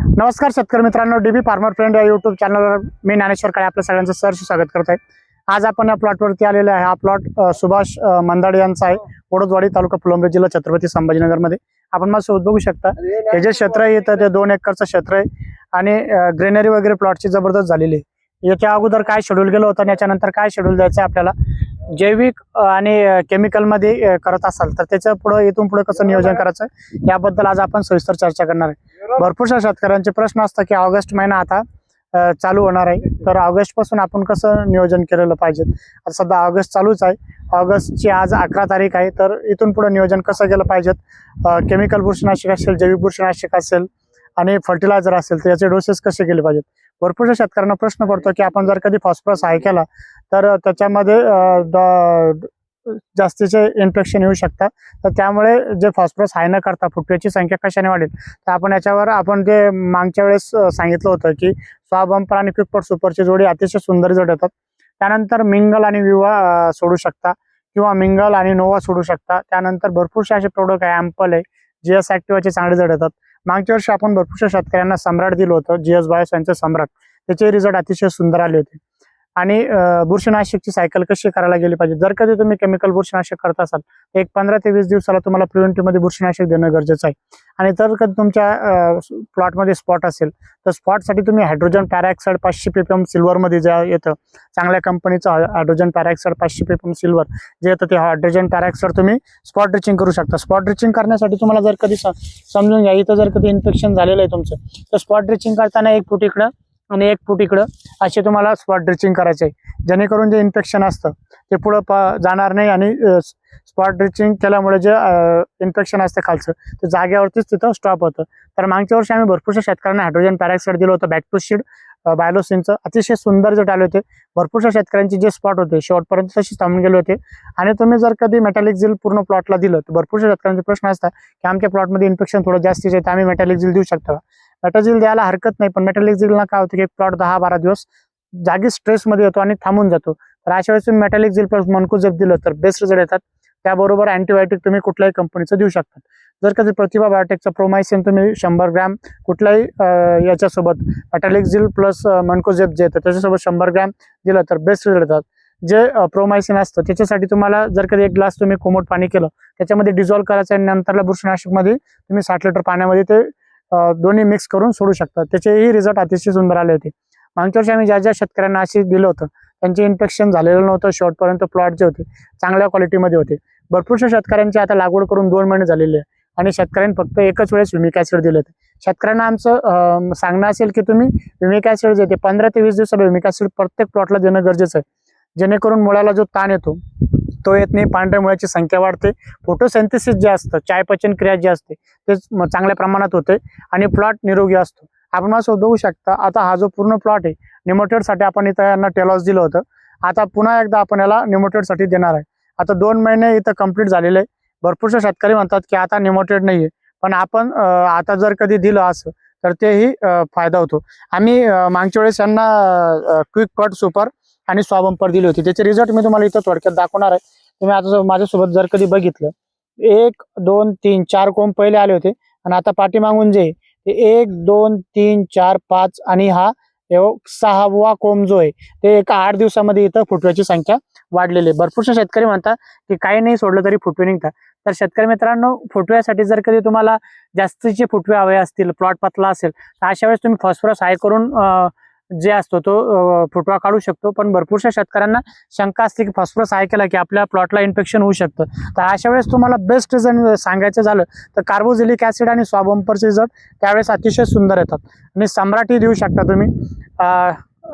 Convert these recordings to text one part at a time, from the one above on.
नमस्कार शेतकरी मित्रांनो डीबी फार्मर फ्रेंड या युट्यूब चॅनलवर मी ज्ञानेश्वर काळे आपल्या सगळ्यांचं सहर्ष स्वागत करत आहे. आज आपण या प्लॉटवरती आलेलो आहे. हा प्लॉट सुभाष मंदाड मंदाडे यांचा आहे. ओडोदवाडी तालुका फुलंब्री जिल्हा छत्रपती संभाजीनगरमध्ये. आपण मला बघू शकता. हे जे क्षेत्र आहे तर ते दोन एकरचं क्षेत्र आहे. आणि ग्रेनरी वगैरे प्लॉटची जबरदस्त झालेली आहे. याच्या अगोदर काय शेड्यूल गेलं होतं आणि याच्यानंतर काय शेड्यूल द्यायचं आपल्याला? जैविक आणि केमिकलमध्ये करत असाल तर त्याच्या पुढं इथून पुढे कसं नियोजन करायचं? याबद्दल आज आपण सविस्तर चर्चा करणार आहे. भरपूरशा शेतकऱ्यांचे प्रश्न असतात की ऑगस्ट महिना आता चालू होणार आहे. तर ऑगस्टपासून आपण कसं नियोजन केलेलं पाहिजे? आता सध्या ऑगस्ट चालूच आहे. ऑगस्टची आज अकरा तारीख आहे. तर इथून पुढे नियोजन कसं केलं पाहिजेत? केमिकल बुरशीनाशक असेल जैविक बुरशीनाशक असेल आणि फर्टिलायझर असेल तर याचे डोसेस कसे केले पाहिजेत? भरपूरशा शेतकऱ्यांना प्रश्न पडतो की आपण जर कधी फॉस्फरस हाय केला तर त्याच्यामध्ये द- जास्तीचे इन्फेक्शन येऊ शकतात. तर त्यामुळे जे फॉस्फरस हाय न करता फुटव्याची संख्या कशाने वाढेल? तर आपण याच्यावर आपण जे मागच्या वेळेस सांगितलं होतं की स्वाबंपर आणि क्विकपट सुपरची जोडी अतिशय सुंदर जडतात. येतात त्यानंतर मिंगल आणि विवा सोडू शकता किंवा मिंगल आणि नोवा सोडू शकता. त्यानंतर भरपूरसे असे प्रोडक्ट आहे ॲम्पल आहे जी एस ॲक्टिवाचे चांगले जडतात. येतात मागच्या वर्षी आपण भरपूरशा शेतकऱ्यांना सम्राट दिलं होतं जी एस बायोस यांचं सम्राट. त्याचे रिझल्ट अतिशय सुंदर आले होते. आणि बुरशीनाशकची सायकल कशी करायला गेली पाहिजे? जर कधी तुम्ही केमिकल बुरशीनाशक करत असाल तर एक पंधरा ते वीस दिवसाला तुम्हाला प्रिव्हेंटिव्हमध्ये बुरशीनाशक देणं गरजेचं आहे. आणि जर कधी तुमच्या प्लॉटमध्ये स्पॉट असेल तर स्पॉटसाठी तुम्ही हायड्रोजन पॅराक्साईड पाचशे पीपीएम सिल्वरमध्ये जे येतं चांगल्या कंपनीचं हायड्रोजन पॅराक्साईड पाचशे पीपीएम सिल्वर जे येतं ते हायड्रोजन पॅराक्साईड तुम्ही स्पॉट ड्रिचिंग करू शकता. स्पॉट ड्रिचिंग करण्यासाठी तुम्हाला जर कधी स- समजून घ्या इथं जर कधी इन्फेक्शन झालेलं आहे तुमचं तर स्पॉट ड्रिचिंग करताना एक फूट इकडं आणि एक फूट इकडं असे तुम्हाला स्पॉट ड्रिचिंग करायचे आहे. जेणेकरून जे इन्फेक्शन असतं ते पुढं प जाणार नाही आणि स्पॉट ड्रिचिंग केल्यामुळे जे इन्फेक्शन असतं खालचं ते जागेवरतीच तिथं स्टॉप होतं. तर मागच्या वर्षी आम्ही भरपूरशा शेतकऱ्यांना हायड्रोजन पॅराक्साईड दिलं होतं. बॅक टू शीड बायोलोसिनचं अतिशय सुंदर जे आले होते भरपूरशा शेतकऱ्यांचे जे स्पॉट होते शेवटपर्यंत तशी थांबून गेले होते. आणि तुम्ही जर कधी मेटॅलिक झिल पूर्ण प्लॉटला दिलं तर भरपूरशा शेतकऱ्यांचे प्रश्न असतात की आमच्या प्लॉटमध्ये इन्फेक्शन थोडं जास्तीचे आहे तर आम्ही मेटॅलिक झिल देऊ शकतो का? मेटॅझिल द्यायला हरकत नाही पण मेटॅलिक्झिलला काय होतं की प्लॉट दहा बारा दिवस जागी स्ट्रेसमध्ये येतो आणि थांबून जातो. तर अशा वेळेस तुम्ही मेटॅलिक झिल प्लस मनकुजप दिलं तर बेस्ट रिझल्ट येतात. त्याबरोबर अँटीबायोटिक तुम्ही कुठल्याही कंपनीचं देऊ शकता जर कधी प्रतिभा बायोटेकचं प्रोमायसिन तुम्ही शंभर ग्रॅम कुठल्याही याच्यासोबत मेटॅलिक झिल प्लस मनकोजेब जे येतं त्याच्यासोबत शंभर ग्रॅम दिलं तर बेस्ट रिझल्ट येतात. जे प्रोमायसिन असतं त्याच्यासाठी तुम्हाला जर कधी एक ग्लास तुम्ही कोमट पाणी केलं त्याच्यामध्ये डिझॉल्व्ह करायचं आणि नंतरला बुरशीनाशकमध्ये तुम्ही साठ लिटर पाण्यामध्ये ते दोन्ही मिक्स करून सोडू शकता त्याचेही रिझल्ट अतिशय सुंदर आले होते. मागच्या वर्षी आम्ही ज्या ज्या शेतकऱ्यांना अशी दिलं होतं त्यांचे इन्फेक्शन झालेलं नव्हतं. शेवटपर्यंत प्लॉट जे होते चांगल्या क्वालिटीमध्ये होते. भरपूरशा शेतकऱ्यांची आता लागवड करून दोन महिने झालेले आहे. आणि शेतकऱ्यांनी फक्त एकच वेळेस विमिक ऍसिड दिले होते. शेतकऱ्यांना आमचं सांगणं असेल की तुम्ही विमिक जे ते पंधरा ते वीस दिवसाला विमिक प्रत्येक प्लॉटला देणं गरजेचं आहे. जेणेकरून मुळाला जो ताण येतो तो येत नाही पांढऱ्या मुळाची संख्या वाढते. फोटोसेंथेसिस जे असतं चायपचन क्रिया जी असते ते चांगल्या प्रमाणात होते आणि प्लॉट निरोगी असतो. आपण असं बघू शकता आता हा जो पूर्ण प्लॉट आहे निमोटेडसाठी आपण इथं यांना टेलॉस दिलं होतं. आता पुन्हा एकदा आपण याला निमोटेडसाठी देणार आहे. आता दोन महिने इथं कंप्लीट झालेले आहे. भरपूरशा शेतकरी म्हणतात की आता निमोटेड नाहीये. पण आपण आता जर कधी दिलं असं तर तेही फायदा होतो. आम्ही मागच्या वेळेस यांना क्विक कट सुपर आणि स्वावंपर दिली होती. त्याचे रिझल्ट मी तुम्हाला इथं थोडक्यात दाखवणार आहे. तुम्ही आता माझ्यासोबत जर कधी बघितलं एक दोन तीन चार कोंब पहिले आले होते आणि आता पाठीमागून जे एक दोन तीन चार पाच आणि हा सहावा कोंब जो आहे ते एका आठ दिवसामध्ये इथं फुटव्याची संख्या वाढलेली आहे. भरपूरसे शेतकरी म्हणतात की काही नाही सोडलं तरी फुटवे निघतात. तर शेतकरी मित्रांनो फुटव्यासाठी जर कधी तुम्हाला जास्तीचे फुटवे हवे असतील प्लॉट पतला असेल तर अशा वेळेस तुम्ही फॉस्फरस हाय करून जे असतो तो फुटवा काढू शकतो. पण भरपूरशा शेतकऱ्यांना शंका असते की फॉस्फरस आहे केला की आपल्या प्लॉटला इन्फेक्शन होऊ शकतं. तर अशा वेळेस तुम्हाला बेस्ट रिझन सांगायचं झालं तर कार्बोझिलिक ऍसिड आणि स्वाबंपरचे रिझल्ट त्यावेळेस अतिशय सुंदर येतात. आणि सम्राटही देऊ शकता तुम्ही.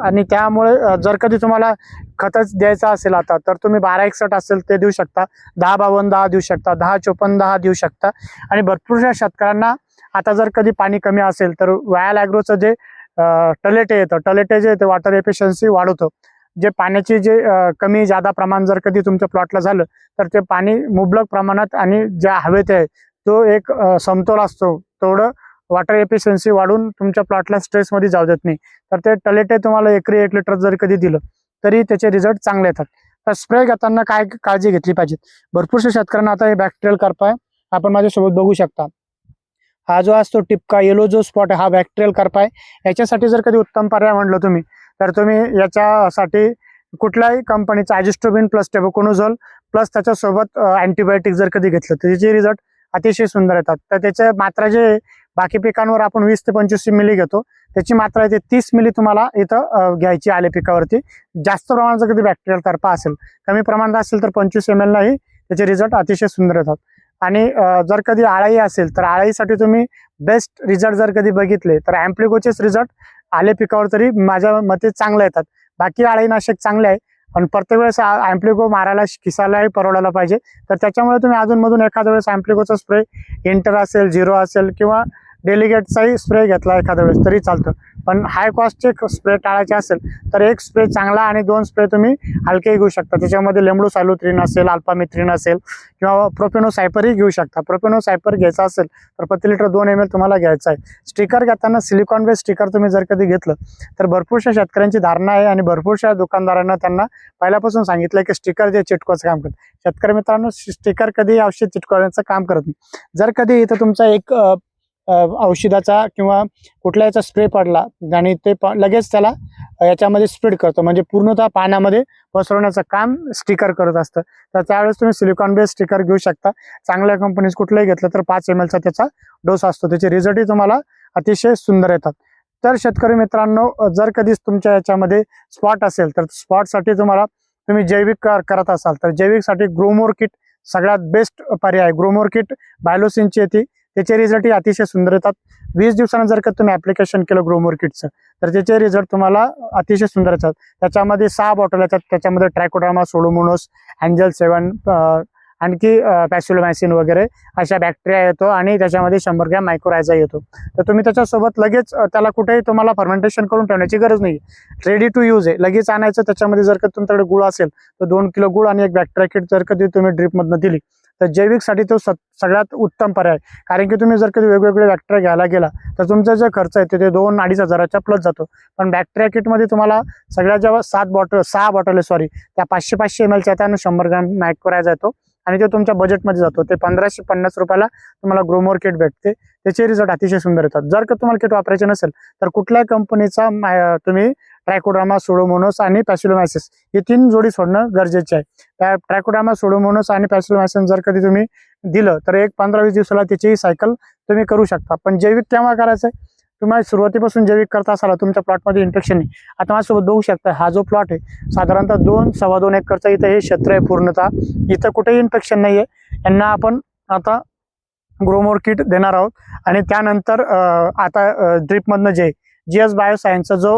आणि त्यामुळे जर कधी तुम्हाला खतच द्यायचं असेल आता तर तुम्ही बारा एकसठ असेल ते देऊ शकता. दहा बावन्न दहा देऊ शकता. दहा चोपन्न दहा देऊ शकता. आणि भरपूरशा शेतकऱ्यांना आता जर कधी पाणी कमी असेल तर वायल ॲग्रोचं जे टलेटे येतं. टलेटे जे येतं वॉटर एफिशियन्सी वाढवतं. जे पाण्याची जे कमी जादा प्रमाण जर कधी तुमच्या प्लॉटला झालं तर ते पाणी मुबलक प्रमाणात आणि ज्या हवेत आहे तो एक समतोल असतो. तेवढं वॉटर एफिशियन्सी वाढून तुमच्या प्लॉटला स्ट्रेसमध्ये जाऊ देत नाही. तर ते टलेटे तुम्हाला एकरी एक लिटर जर कधी दिलं तरी त्याचे रिझल्ट चांगले येतात. तर स्प्रे घेताना काय काळजी घेतली पाहिजे? भरपूरशा शेतकऱ्यांना आता हे बॅक्टेरियल करपाय आपण माझ्यासोबत बघू शकता. हा जो असतो टिपका येलो जो स्पॉट आहे हा बॅक्टेरियल करपा आहे याच्यासाठी जर कधी उत्तम पर्याय म्हणलं तुम्ही तर तुम्ही याच्यासाठी कुठल्याही कंपनीचा ॲजिस्ट्रोबिन प्लस टेबोकोनोझोल प्लस त्याच्यासोबत अँटीबायोटिक जर कधी घेतलं तर त्याचे रिझल्ट अतिशय सुंदर येतात. तर त्याच्या मात्रा जे बाकी पिकांवर आपण वीस ते पंचवीस मिली घेतो त्याची मात्रा येते तीस मिली तुम्हाला इथं घ्यायची आले पिकावरती. जास्त प्रमाणाचा कधी बॅक्टेरियल करपा असेल कमी प्रमाणात असेल तर पंचवीस एम एलनाही त्याचे रिझल्ट अतिशय सुंदर येतात. आणि जर कधी आळाई असेल तर आळाईसाठी तुम्ही बेस्ट रिझल्ट जर कधी बघितले तर अँप्लिकोचेच रिझल्ट आले पिकावर तरी माझ्या मते चांगले येतात. बाकी आळाईनाशक चांगले आहे पण प्रत्येक वेळेस अँप्लिको मारायला किसायलाही परवडायला पाहिजे. तर त्याच्यामुळे तुम्ही अजूनमधून एखाद्या वेळेस अँप्लिकोचा स्प्रे इंटर असेल झिरो असेल किंवा डेलिगेटचाही स्प्रे घेतला एखाद्या वेळेस तरी चालतं. पण हाय कॉस्टचे स्प्रे टाळायचे असेल तर एक स्प्रे चांगला आणि दोन स्प्रे तुम्ही हलकेही घेऊ शकता. त्याच्यामध्ये लेंबडू सायलोत्रीन असेल अल्पामिथ्रीन असेल किंवा प्रोपेनो सायपरही घेऊ शकता. प्रोपेनो सायपर घ्यायचा असेल तर प्रति लिटर दोन एम एल तुम्हाला घ्यायचा आहे. स्टिकर घेताना सिलिकॉन बेस स्टिकर तुम्ही जर कधी घेतलं तर भरपूरशा शेतकऱ्यांची धारणा आहे आणि भरपूरशा दुकानदारांना त्यांना पहिल्यापासून सांगितलं की स्टिकर जे चिटकवायचं काम करत. शेतकरी मित्रांनो स्टिकर कधी औषध चिटकवण्याचं काम करत नाही. जर कधी इथं तुमचा एक औषधाचा किंवा कुठल्या याचा स्प्रे पडला आणि ते प- लगेच त्याला याच्यामध्ये स्प्रेड करतो. म्हणजे पूर्णतः पाण्यामध्ये पसरवण्याचं काम स्टिकर करत असतं. तर त्यावेळेस तुम्ही सिलिकॉन बेस स्टिकर घेऊ शकता. चांगल्या कंपनीज कुठलंही घेतलं तर पाच एम एलचा त्याचा डोस असतो. त्याचे रिझल्टही तुम्हाला अतिशय सुंदर येतात. तर शेतकरी मित्रांनो जर कधीच तुमच्या याच्यामध्ये स्पॉट असेल तर स्पॉटसाठी तुम्हाला तुम्ही जैविक करत असाल. तर जैविकसाठी ग्रोमोर किट सगळ्यात बेस्ट पर्याय. ग्रोमोर किट बायलोसिनची येते. त्याचे रिझल्ट अतिशय सुंदर येतात. वीस दिवसानं जर का तुम्ही ऍप्लिकेशन केलं ग्रोमोर किटचं तर त्याचे रिझल्ट तुम्हाला अतिशय सुंदर येतात. त्याच्यामध्ये सहा बॉटल येतात. त्याच्यामध्ये ट्रायकोड्रामा सोडोमोनोस अँजल सेवन आणखी पॅसिलोमॅसिन वगैरे अशा बॅक्टेरिया येतो आणि त्याच्यामध्ये शंभर ग्रॅम मायक्रोरायझा येतो. तर तुम्ही त्याच्यासोबत लगेच त्याला कुठेही तुम्हाला फर्मेंटेशन करून ठेवण्याची गरज नाही रेडी टू यूज आहे. लगेच आणायचं त्याच्यामध्ये जर का तुमच्याकडे गुळ असेल तर दोन किलो गुळ आणि एक बॅक्टेरिया किट जर कधी तुम्ही ड्रिपमधनं दिली तर जैविकसाठी तो स- सगळ्यात उत्तम पर्याय. कारण की तुम्ही जर कधी वेगवेगळे बॅक्टेरिया घ्यायला गेला तर तुमचा जो खर्च आहे ते- दोन अडीच हजाराच्या प्लस जातो. पण बॅक्टेरिया किटमध्ये तुम्हाला सगळ्यात जेव्हा सात बॉटल सहा बॉटल सॉरी त्या पाचशे पाचशे एम एलच्या त्या शंभर ग्रॅम मॅक्रोरायझा येतो आणि ते तुमच्या बजेटमध्ये जातो. ते पंधराशे पन्नास रुपयाला तुम्हाला ग्रोमोर किट भेटते. त्याचे रिझल्ट अतिशय सुंदर येतात. जर का तुम्हाला किट वापरायचे नसेल तर कुठल्याही कंपनीचा तुम्ही ट्रायकोड्रामा सोडोमोनोस आणि पॅसिलोमॅसिस ही तीन जोडी सोडणं गरजेचे आहे. त्या ट्रायकोड्रामा सोडोमोनोस आणि पॅसिलोमॅसिस जर कधी तुम्ही दिलं तर एक पंधरा वीस दिवसाला त्याची सायकल तुम्ही करू शकता. पण जैविक केव्हा करायचं आहे तुम्हाला सुरुवातीपासून जैविक करता असाल तुमच्या प्लॉटमध्ये इन्फेक्शन नाही. आता माझ्यासोबत बघू शकता हा जो प्लॉट आहे साधारणतः दोन सव्वा दोन एकरचा इथं हे क्षेत्र आहे पूर्णतः. इथं कुठेही इन्फेक्शन नाही आहे यांना आपण आता ग्रोमोर किट देणार आहोत. आणि त्यानंतर आता ड्रिपमधनं जे जी एस बायोसायन्सचा जो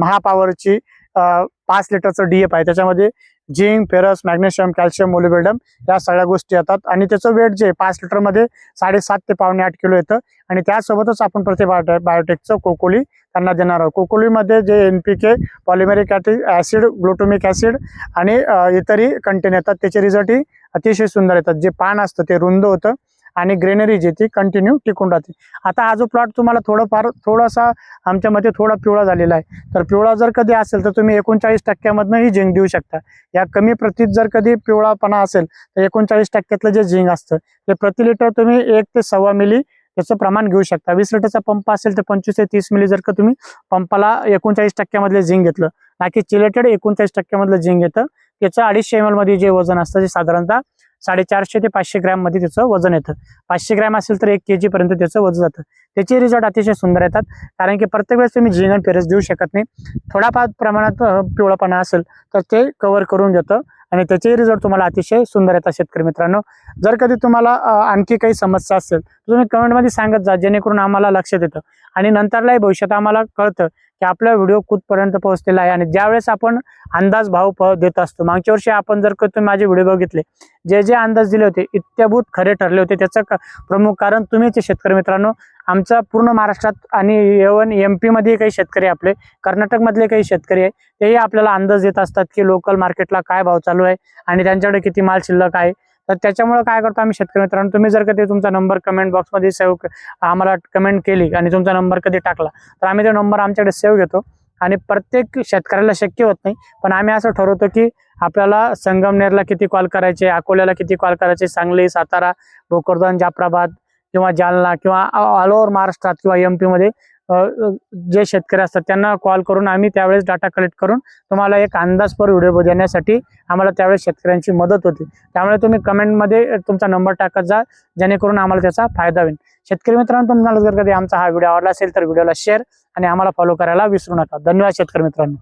महापावरची पाच लिटरचं डी एफ आहे. त्याच्यामध्ये zinc ferrous magnesium calcium molybdenum या सगळ्या गोष्टी येतात. आणि त्याचं वेट जे पाच लिटरमध्ये साडेसात ते पावणे आठ किलो येतं. आणि त्यासोबतच आपण प्रति बायोटे बायोटेकचं कोकोली त्यांना देणार आहोत. कोकोलीमध्ये जे N P K polymeric acid glutamic acid आणि इतरही कंटेन येतात. त्याचे रिझल्टही अतिशय सुंदर येतात. जे पान असतं ते रुंद होतं. आणि ग्रेनरी जी ती कंटिन्यू टिकून राहते. आता हा जो प्लॉट तुम्हाला थोडंफार थोडासा आमच्या मते थोडा पिवळा झालेला आहे. तर पिवळा जर कधी असेल तर तुम्ही एकोणचाळीस टक्क्यामधनं ही झिंक देऊ शकता. या कमी प्रतीत जर कधी पिवळापणा असेल तर एकोणचाळीस टक्क्यातलं जे झिंक असतं ते प्रति लिटर तुम्ही एक ते सव्वा मिली त्याचं प्रमाण घेऊ शकता. वीस लिटरचा पंप असेल तर पंचवीस ते तीस मिली जर का तुम्ही पंपाला एकोणचाळीस टक्क्यामधले झिंक घेतलं. बाकी चिलेटेड एकोणचाळीस टक्क्यामधलं झिंक येतं त्याचं अडीचशे एम एलमध्ये जे वजन असतं ते साधारणतः साडेचारशे ते पाचशे ग्रॅममध्ये त्याचं वजन येतं. पाचशे ग्रॅम असेल तर एक के जी पर्यंत त्याचं वजन जातं. त्याचे रिझल्ट अतिशय सुंदर येतात. कारण की प्रत्येक वेळेस तुम्ही झिंक पेरस देऊ शकत नाही. थोडाफार प्रमाणात पिवळापणा असेल तर ते कव्हर करून घेतं. आणि त्याचे रिझल्ट तुम्हाला अतिशय सुंदर येतात शेतकरी मित्रांनो. जर कधी तुम्हाला आणखी काही समस्या असेल तर तुम्ही कमेंटमध्ये सांगत जा जेणेकरून आम्हाला लक्षात येतं आणि नंतरलाही भविष्यात आम्हाला कळतं की आपला व्हिडिओ कुठपर्यंत पोहोचलेला आहे. आणि ज्यावेळेस आपण अंदाज भाव देत असतो मागच्या वर्षी आपण जर का तुम्ही माझे व्हिडिओ बघितले जे जे अंदाज दिले होते इत्याभूत खरे ठरले होते त्याचं प्रमुख कारण तुम्हीच शेतकरी मित्रांनो. आमचा पूर्ण महाराष्ट्रात आणि एवन एम पीमध्ये काही शेतकरी आपले कर्नाटकमधले काही शेतकरी आहे तेही आपल्याला अंदाज देत असतात की लोकल मार्केटला काय भाव चालू आहे आणि त्यांच्याकडे किती माल शिल्लक आहे. तर त्याच्यामुळे काय करतो आम्ही शेतकरी मित्रांनो तुम्ही जर कधी तुमचा नंबर कमेंट बॉक्समध्ये सेव्ह आम्हाला कमेंट केली आणि तुमचा नंबर कधी टाकला तर आम्ही तो नंबर आमच्याकडे सेव्ह घेतो आणि प्रत्येक शेतकऱ्याला शक्य होत नाही. पण आम्ही असं ठरवतो की आपल्याला संगमनेरला किती कॉल करायचे अकोल्याला किती कॉल करायचे सांगली सातारा भोकरदन जाफराबाद किंवा जालना किंवा ऑल ओव्हर महाराष्ट्रात किंवा एममध्ये जे शेतकरी असतात त्यांना कॉल करून आम्ही त्यावेळेस डाटा कलेक्ट करून तुम्हाला एक अंदाजपर व्हिडिओ देण्यासाठी आम्हाला त्यावेळेस शेतकऱ्यांची मदत होती. त्यामुळे तुम्ही कमेंटमध्ये तुमचा नंबर टाकत जा जेणेकरून आम्हाला त्याचा फायदा होईल. शेतकरी मित्रांनो तुम्हाला जर कधी आमचा हा व्हिडिओ आवडला असेल तर व्हिडिओला शेअर आणि आम्हाला फॉलो करायला विसरू नका. धन्यवाद शेतकरी मित्रांनो.